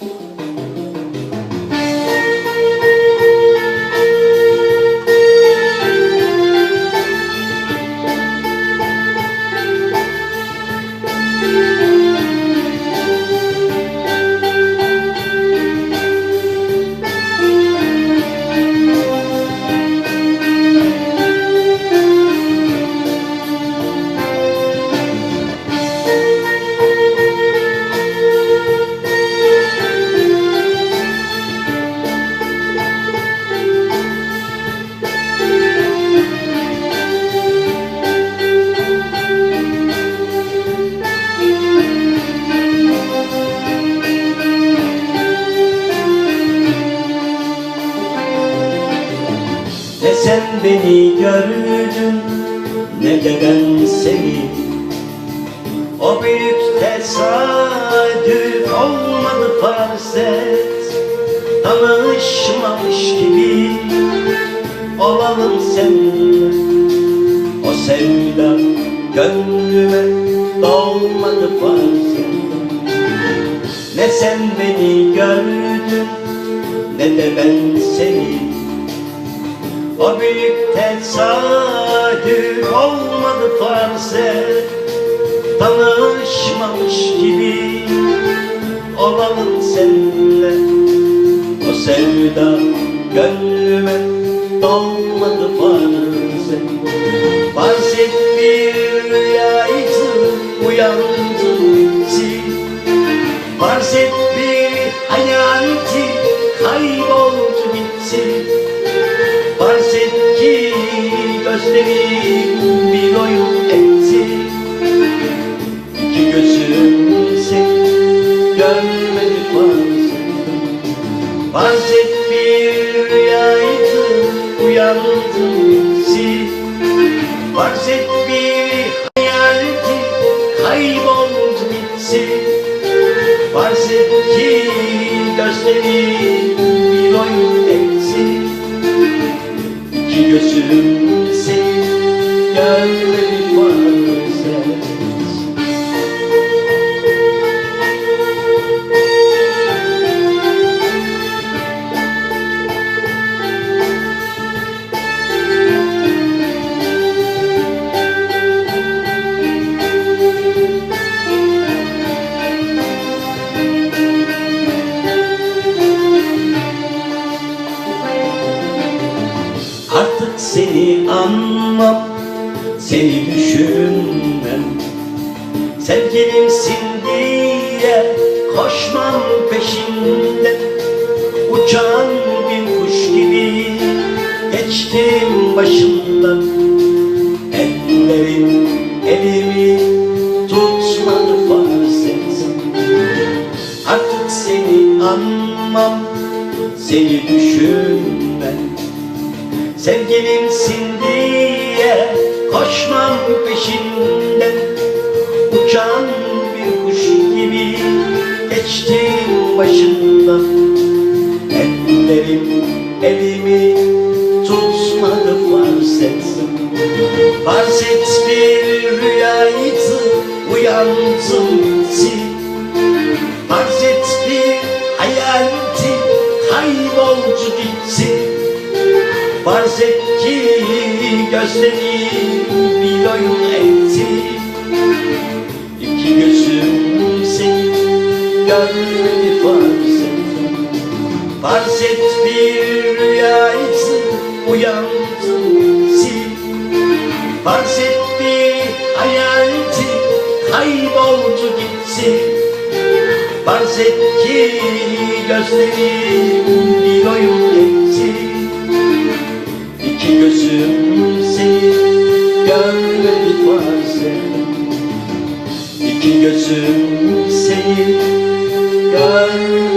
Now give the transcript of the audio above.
Ne sen beni gördün ne de ben seni? O büyük tesadüf olmadı farz et Tanışmamış gibi olalım seninle O sevda gönlüme dolmadı farz et Ne sen beni gördün ne de ben seni o büyük tesadüf olmadı farz Tanışmamış gibi olalım seninle. O sevda gönlüme dolmadı farz et bir rüyaydı uyandım bitti Farz bir hayaldi kayboldu gözlerim bir oyun etti İki gözüm seni görmedi Farz et bir rüyaydı uyandım Farz et bir hayaldi kayboldu gitti Farz et ki gözlerim anmam, seni düşünmem. Sevgilimsin diye koşmam peşinden Uçan bir kuş gibi geçtim başından Ellerin elimi tutmadı farz Artık seni anmam, seni düşünmem. Sevgilimsin diye koşmam peşinden. Uçan bir kuş gibi geçtim başından Ellerim elimi tutmadı farz et Farz et bir rüyaydı uyandım bitti gözlerim bir oyun etti. İki gözüm seni görmedi farz et Farz et bir rüyaydı uyandım bitti Farz et bir hayaldi kayboldu gitti Farz et ki gözlerim bir oyun et İki gözüm seni görmedi